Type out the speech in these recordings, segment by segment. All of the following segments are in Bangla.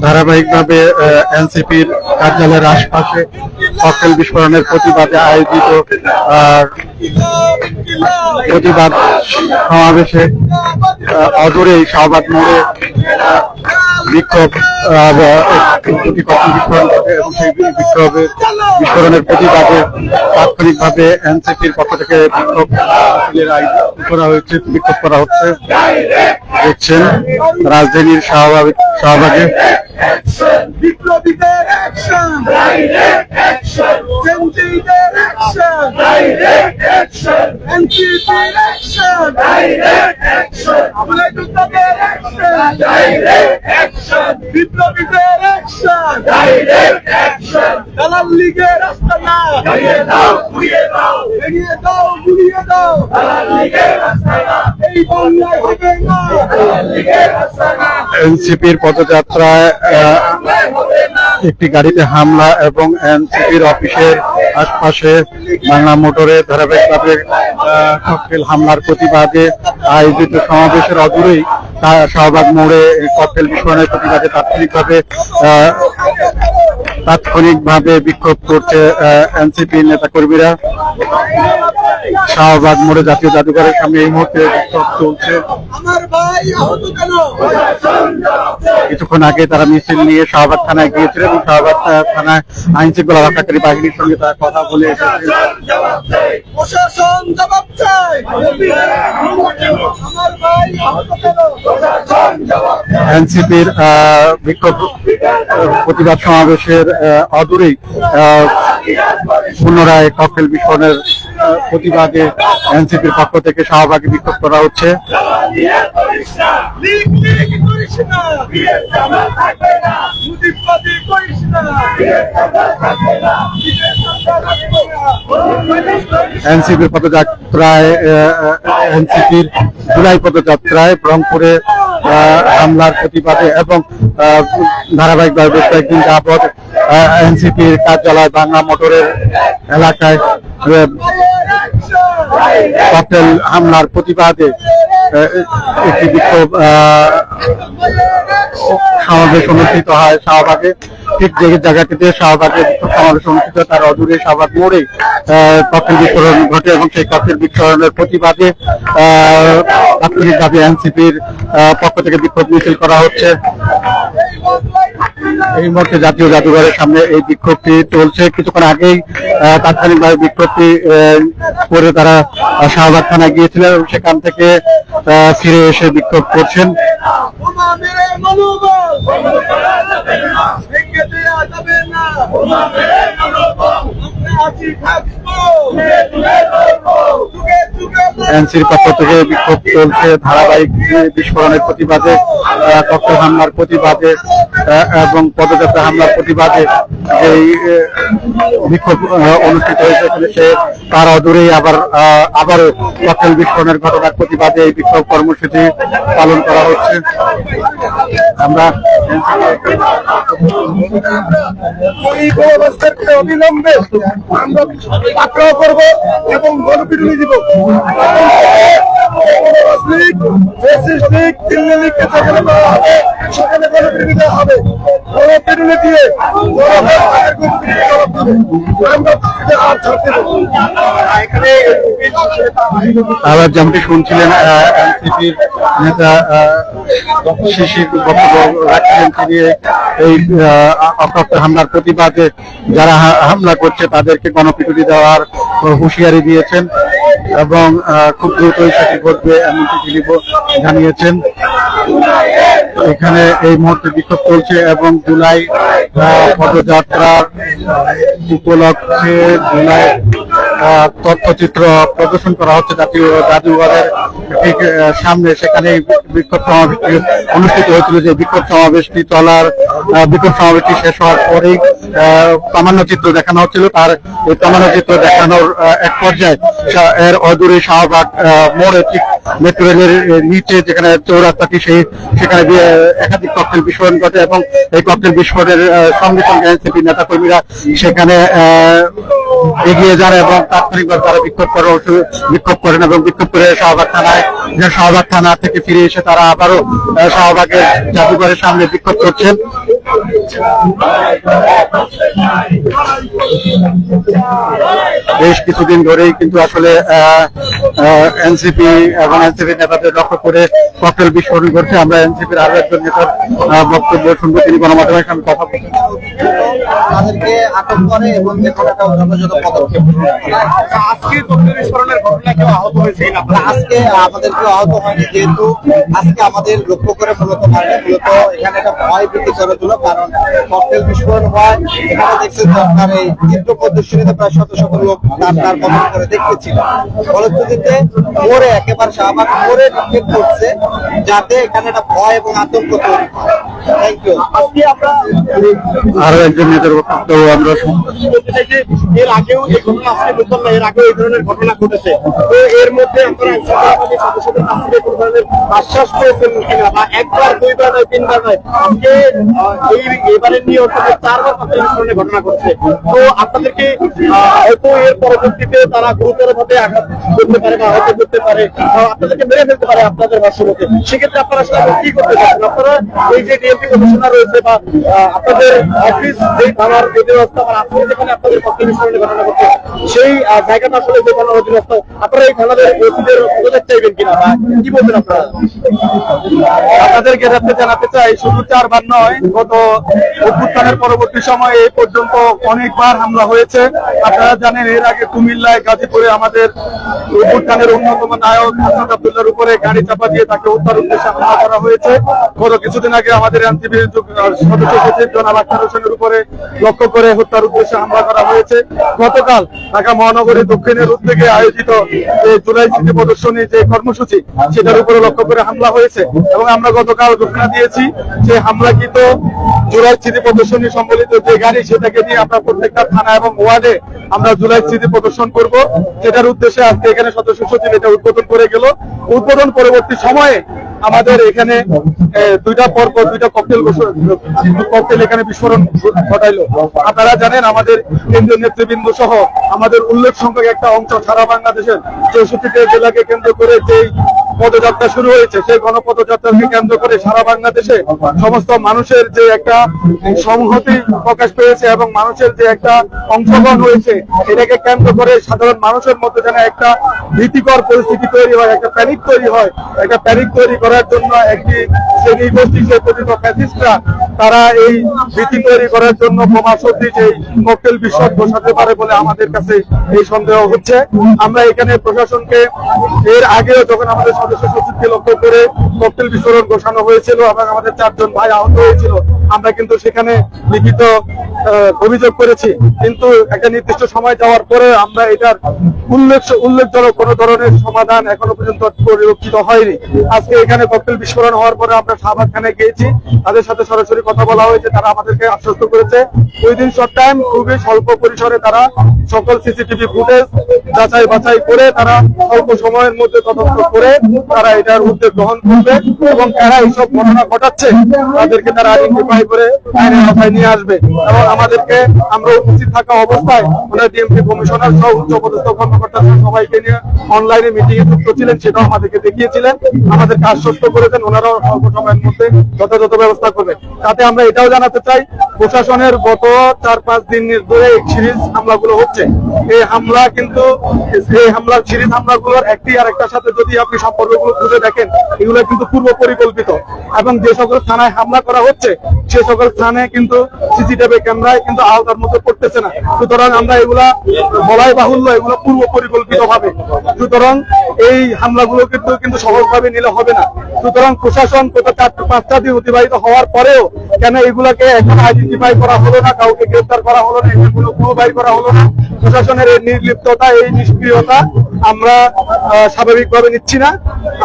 ধারাবাহিকভাবে এনসিপির কার্যালয়ের আশপাশে ককটেল বিস্ফোরণের প্রতিবাদে আয়োজিত প্রতিবাদ সমাবেশে অদূরেই শাহবাগ মোড়ে বিক্ষোভ এবং বিক্ষোভের বিস্ফোরণের প্রতিবাদে তাৎক্ষণিকভাবে এনসিপির পক্ষ থেকে বিক্ষোভ করা হয়েছে, বিক্ষোভ করা হচ্ছে। দেখছেন, রাজধানীর শাহবাগ শাহবাগে অ্যাকশন ডাইরেক্ট অ্যাকশন এনসিপির অ্যাকশন ডাইরেক্ট অ্যাকশন আমরা যোদ্ধাদের অ্যাকশন ডাইরেক্ট অ্যাকশন বিপ্লবীদের অ্যাকশন ডাইরেক্ট অ্যাকশন দালাল লীগের রাস্তা না। এগিয়ে দাও ঘুরিয়ে দাও এগিয়ে দাও ঘুরিয়ে দাও। দালাল লীগের রাস্তা না। এই বাংলায় হবে না। দালাল লীগের রাস্তা না। এনসিপির পদযাত্রায় একটি গাড়িতে হামলা এবং এনসিপির অফিসের আশপাশে বাংলা মোটরে ধারাবাহিকভাবে ককটেল হামলার প্রতিবাদে আয়োজিত সমাবেশের অদূরেই শাহবাগ মোড়ে ককটেল বিস্ফোরণের প্রতিবাদে তাৎক্ষণিকভাবে তাৎক্ষণিকভাবে বিক্ষোভ করছে এনসিপি নেতাকর্মীরা। শাহবাগ মোড়ে জাতীয় জাদুঘরের সামনে এই মুহূর্তে বিক্ষোভ চলছে। কিছুক্ষণ আগে তারা মিছিল নিয়ে শাহবাগ থানায় গিয়েছিলেন এবং শাহবাগ থানায় আইন শৃঙ্খলা রক্ষাকারী বাহিনীর সঙ্গে তারা কথা বলে এনসিপির বিক্ষোভ প্রতিবাদ সমাবেশের অদূরেই পুনরায় ককটেল বিস্ফোরণের প্রতিবাদে এনসিপির পক্ষ থেকে শাহবাগে বিক্ষোভ করা হচ্ছে। এনসিপির পদযাত্রায় এনসিপির জুলাই পদযাত্রায় রংপুরে হামলার প্রতিবাদে এবং ধারাবাহিকভাবে বেশ কয়েকদিন যাবৎ এনসিপির কার্যালয় বাংলা মোটরের এলাকায় ককটেল হামলার প্রতিবাদে একটি বিক্ষোভ সমাবেশ অনুষ্ঠিত হয় শাহবাগে। ঠিক যে জায়গাটিতে শাহবাগে সমাবেশ অনুষ্ঠিত তার অদূরে শাহবাগ মোড়ে ককটেল বিস্ফোরণ ঘটে এবং সেই ককটেল বিস্ফোরণের প্রতিবাদে আহ, তাৎক্ষণিকভাবে এনসিপির পক্ষ থেকে বিক্ষোভ মিছিল করা হচ্ছে। এই মুহূর্তে জাতীয় জাদুঘরের সামনে এই বিক্ষোভটি চলছে। কিছুক্ষণ আগেই তাৎক্ষণিকভাবে বিক্ষোভটি করে তারা শাহবাগ থানায় গিয়েছিলেন সেখান থেকে ফিরে এসে বিক্ষোভ করছেন। না এনসির পক্ষ থেকে বিক্ষোভ চলছে, ধারাবাহিক বিস্ফোরণের প্রতিবাদে কক্ষ হামলার প্রতিবাদে এবং পদযাত্রা হামলার প্রতিবাদে এই বিক্ষোভ অনুষ্ঠিত হয়েছে সে তার অদূরেই আবার আবারও ককটেল বিস্ফোরণের ঘটনার প্রতিবাদে এই বিক্ষোভ কর্মসূচি পালন করা হচ্ছে। আমরা অবিলম্বে আমরা পাকড়াও করব এবং গণপিটুনি দিব। আবার যেমনটি শুনছিলেন এনসিপির নেতা শিশির বক্তব্য রাখছিলেন তিনি এই অপ্রাপ্ত হামলার প্রতিবাদে যারা হামলা করছে তাদেরকে গণপিটুনি দেওয়ার হুঁশিয়ারি দিয়েছেন। এবং খুব দ্রুতই সেটি ঘটবে এমনটি তিনি জানিয়েছেন। এখানে এই মুহূর্তে বিক্ষোভ চলছে এবং জুলাই আহ, পদযাত্রার উপলক্ষে জুলাই তথ্যচিত্র প্রদর্শন করা হচ্ছে জাতীয় জাদুঘরের ঠিক সামনে সেখানে বিক্ষোভ সমাবেশটি অনুষ্ঠিত হয়েছিল যে বিক্ষোভ সমাবেশটি চলার বিক্ষোভ সমাবেশটি শেষ হওয়ার পরেই প্রামাণ্য চিত্র দেখানো হচ্ছিল, তার এই প্রামাণ্য চিত্র দেখানোর এক পর্যায়ে এর অদূরে শাহবাগ মোড়ে ঠিক মেট্রো রেলের নিচে যেখানে চৌরাস্তাটি সেই, সেখানে দিয়ে একাধিক ককটেল বিস্ফোরণ ঘটে এবং এই ককটেল বিস্ফোরণের সঙ্গে সঙ্গে এনসিপি নেতা কর্মীরা সেখানে এগিয়ে যান এবং তাৎক্ষণিকভাবে তারা বিক্ষোভ করে, বিক্ষোভ করেন এবং বিক্ষোভ করে শাহবাগ থানায় শাহবাগ থানা থেকে ফিরে এসে তারা আবারও শাহবাগের জাদুঘরের সামনে বিক্ষোভ করছেন। বেশ কিছুদিন ধরেই কিন্তু আসলে এনসিপি এবং এনসিপি নেতাদের লক্ষ্য করে ককটেল বিস্ফোরণ করছে আমরা এনসিপির আরও একজন নেতার বক্তব্য শুনব তিনি গণমাধ্যমের সঙ্গে কথা বলছেন। তাদেরকে আটক করে এবং যে কোনো একটা যথাযথ পদক্ষেপ আজকে বিস্ফোরণের ঘটনা কেউ আহত হয়েছে আজকে আমাদের কেউ আহত হয়নি যেহেতু আজকে আমাদের লক্ষ্য করে মূলত মানে মূলত এখানে একটা ভয় বৃদ্ধি করে দিল। কারণ ককটেল বিস্ফোরণ হয়। এখানে দেখছেন যে আপনার এই চিত্র প্রদর্শনীতে প্রায় শত শত লোক তার তার বদল করে দেখতেছিল। ফলশ্রুতিতে মোড়ে একেবারে শাহবাগ মোড়ে নিক্ষেপ করছে যাতে এখানে একটা ভয় এবং আতঙ্ক তৈরি হয়। আরও একজন নেতার বক্তব্য আমরা এর আগেও এই ঘটনা আজকে নতুন না এর আগেও এই ধরনের ঘটনা ঘটেছে। তো এর মধ্যে আপনারা সদস্যদের কাছ থেকে কোনো ধরনের আশ্বাস পেয়েছেন কিনা? বা একবার দুইবার নয় তিনবার নয়? আজকে এই নিয়ে অর্থাৎ চারবার এই ধরনের ঘটনা ঘটছে। তো আপনাদেরকে হয়তো এর পরবর্তীতে তারা গুরুতর ভাবে আঘাত করতে পারে বা আহত করতে পারে। আপনাদেরকে মেরে ফেলতে পারে আপনাদের ভাষ্যমতে। সেক্ষেত্রে আপনারা আসলে কি করতে চাচ্ছেন? আপনারা এই যে রয়েছে বা আপনাদের অফিস যে থানার অধীনস্থ আপনি যেখানে আপনাদের পক্ষে ঘটনা সেই জায়গাটা আসলে যে থানার অধীনস্থ আপনারা এই থানাদের পদত্যাগ চাইবেন কিনা বা কি বলবেন আপনারা? জানাতে চাই, শুধু চারবার নয়, গত অভ্যুত্থানের পরবর্তী সময়ে এই পর্যন্ত অনেকবার হামলা হয়েছে। আপনারা জানেন, এর আগে কুমিল্লায় গাজীপুরে আমাদের অভ্যুত্থানের অন্যতম নায়ক হাসান উপরে গাড়ি চাপা দিয়ে তাকে হত্যার উদ্দেশ্যে হামলা করা হয়েছে। গত কিছুদিন আগে আমাদের সদস্য জনাব আক্তার হোসেনের উপরে লক্ষ্য করে হত্যার উদ্দেশ্যে হামলা করা হয়েছে। গতকাল ঢাকা মহানগরী দক্ষিণের উদ্যোগে আয়োজিত যে জুলাই প্রদর্শনী যে কর্মসূচি, সেটার উপরে লক্ষ্য করে হামলা হয়েছে এবং আমরা গতকাল ঘোষণা দিয়েছি যে জুলাই স্মৃতি প্রদর্শনী সম্বলিত যে গাড়ি, সেটাকে নিয়ে আমরা প্রত্যেকটা থানা এবং ওয়ার্ডে আমরা জুলাই স্মৃতি প্রদর্শন করব। যেটার উদ্দেশ্যে আজকে এখানে সদস্য সচিব এটা উদ্বোধন করে গেল। উদ্বোধন পরবর্তী সময়ে আমাদের এখানে দুইটা পর পর দুইটা ককটেল ককটেল এখানে বিস্ফোরণ ঘটাইলো। আপনারা জানেন, আমাদের কেন্দ্রীয় নেতৃবৃন্দ সহ আমাদের উল্লেখ সংখ্যক একটা অংশ সারা বাংলাদেশের চৌষট্টিটা জেলাকে কেন্দ্র করে যেই পদযাত্রা শুরু হয়েছে, সেই গণপদযাত্রাকে কেন্দ্র করে সারা বাংলাদেশে সমস্ত মানুষের যে একটা সংহতি প্রকাশ পেয়েছে এবং মানুষের যে একটা অংশগ্রহণ হয়েছে, এটাকে কেন্দ্র করে সাধারণ মানুষের মধ্যে যেন একটা ভীতিকর পরিস্থিতি তৈরি হয়, একটা প্যানিক তৈরি হয়। একটা প্যানিক তৈরি করার জন্য একটি শ্রেণি গোষ্ঠী সে ফ্যাসিস্টরা তারা এই ভীতি তৈরি করার জন্য বোমা যে ককটেল বিস্ফোরণ বসাতে পারে বলে আমাদের কাছে এই সন্দেহ হচ্ছে। আমরা এখানে প্রশাসনকে এর আগেও যখন আমাদের সদস্য সচিবকে লক্ষ্য করে ককটেল বিস্ফোরণ বসানো হয়েছিল এবং আমাদের চারজন ভাই আহত হয়েছিল আমরা কিন্তু সেখানে লিখিত অভিযোগ করেছি। কিন্তু একটা নির্দিষ্ট সময় যাওয়ার পরে আমরা এটার উল্লেখ, উল্লেখজনক কোনো ধরনের সমাধান এখনও পর্যন্ত পরিলক্ষিত হয়নি। আজকে এখানে ককটেল বিস্ফোরণ হওয়ার পরে আমরা শাহবাগ থানায় গিয়েছি। তাদের সাথে সরাসরি কথা বলা হয়েছে, তারা আমাদেরকে আশ্বস্ত করেছে। উইদিন শর্ট টাইম খুবই স্বল্প পরিসরে তারা সকল সিসিটিভি ফুটেজ যাচাই বাছাই করে, তারা অল্প সময়ের মধ্যে তদন্ত করে তারা এটার উদ্যোগ গ্রহণ করবে এবং তারা এইসব ঘটনা ঘটাচ্ছে, তাদেরকে তারা আইডেন্টিফাই করে আইনের আওতায় নিয়ে আসবে। এবং আমাদেরকে আমরা উপস্থিত থাকা অবস্থায় ওনার ডিএমপি কমিশনার সহ উচ্চ পদস্থ কর্মকর্তা সবাইকে নিয়ে অনলাইনে মিটিং এ যুক্ত ছিলেন, সেটাও আমাদেরকে দেখিয়েছিলেন। আমাদেরকে আশ্বস্ত করেছেন, ওনারাও অল্প সময়ের মধ্যে যথাযথ ব্যবস্থা করবে তাতে আমরা এটাও জানাতে চাই, প্রশাসনের গত চার, পাঁচ দিন ধরে এই সিরিজ হামলাগুলো হচ্ছে। এই হামলা কিন্তু, এই হামলার সিরিজ হামলাগুলোর একটি আর একটার সাথে যদি আপনি সম্পর্কগুলো খুঁজে দেখেন, এগুলো কিন্তু পূর্ব পরিকল্পিত এবং যে সকল থানায় হামলা করা হচ্ছে সে সকল স্থানে কিন্তু সিসিটিভি ক্যামেরায় কিন্তু আওতার মধ্যে পড়তেছে না। সুতরাং আমরা এগুলা বলাই বাহুল্য, এগুলো পূর্ব পরিকল্পিত ভাবে সুতরাং এই হামলাগুলো কিন্তু কিন্তু সহজভাবে নিলে হবে না। সুতরাং প্রশাসন গত চার পাঁচটা দিন অতিবাহিত হওয়ার পরেও কেন এগুলাকে এখন আইডেন্টিফাই করা হলো না, কাউকে গ্রেফতার করা হলো না এগুলো পুরো বাইর করা হলো না? প্রশাসনের এই নির্লিপ্ততা, এই নিষ্ক্রিয়তা আমরা স্বাভাবিকভাবে নিচ্ছি না।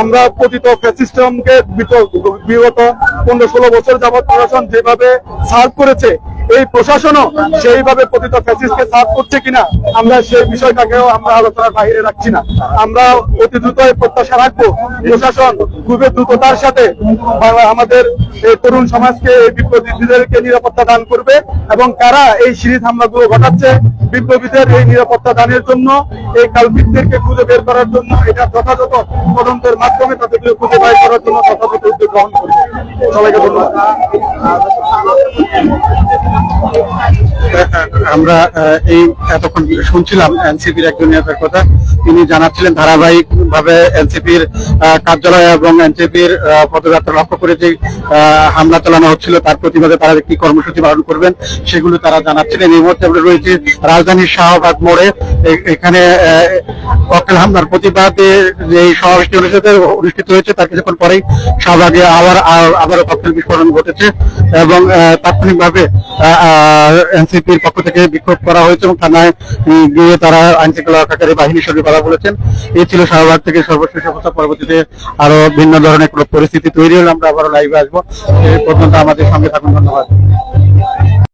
আমরা পতিত সিস্টেমকে বিগত পনেরো ষোলো বছর যাবৎ প্রশাসন যেভাবে সার্ভ করেছে, এই প্রশাসনও সেইভাবে পতিত ফ্যাসিস্টকে সার্ভ করছে কিনা, আমরা সেই বিষয়টাকেও আমরা আলোচনার বাইরে রাখছি না। আমরা অতি দ্রুত প্রত্যাশা রাখব, প্রশাসন খুবই দ্রুততার সাথে আমাদের এই তরুণ সমাজকে, এই বিপ্লবীদেরকে নিরাপত্তা দান করবে, এবং কারা এই সিরিজ হামলাগুলো ঘটাচ্ছে বিপ্লবীদের এই নিরাপত্তা দানের জন্য, এই কালপিতদেরকে খুঁজে বের করার জন্য, এটা যথাযথ তদন্তের মাধ্যমে তাদেরকে খুঁজে বের করার জন্য যথাযথ উদ্যোগ গ্রহণ করবে আমরা এই এতক্ষণ শুনছিলাম এনসিপির একজন নেতার কথা। তিনি জানাচ্ছিলেন ধারাবাহিক ভাবে এনসিপির কার্যালয় এবং এনসিপির পদযাত্রা লক্ষ্য করে যে হামলা চালানো হচ্ছিল, তার প্রতিবাদে তারা কি কর্মসূচি পালন করবেন সেগুলো তারা জানাচ্ছিলেন। এই মুহূর্তে আমরা রয়েছে রাজধানীর শাহবাগ মোড়ে। এখানে ককটেল হামলার প্রতিবাদে যে সমাবেশটি অনুষ্ঠিত অনুষ্ঠিত হয়েছে, তার কিছুক্ষণ পরেই শাহবাগে আবার আবারও ককটেল বিস্ফোরণ ঘটেছে এবং তাৎক্ষণিকভাবে এনসিপির পক্ষ থেকে বিক্ষোভ করা হয়েছে এবং থানায় গিয়ে তারা আইন শৃঙ্খলা রক্ষাকারী বাহিনীর সঙ্গে কথা বলেছেন, এই ছিল শাহবাগ থেকে সর্বশেষ অবস্থা। পরবর্তীতে আরও ভিন্ন ধরনের কোনো পরিস্থিতি তৈরি হলে আমরা আবারও লাইভে আসব। এই পর্যন্ত আমাদের সঙ্গে থাকুন, ধন্যবাদ।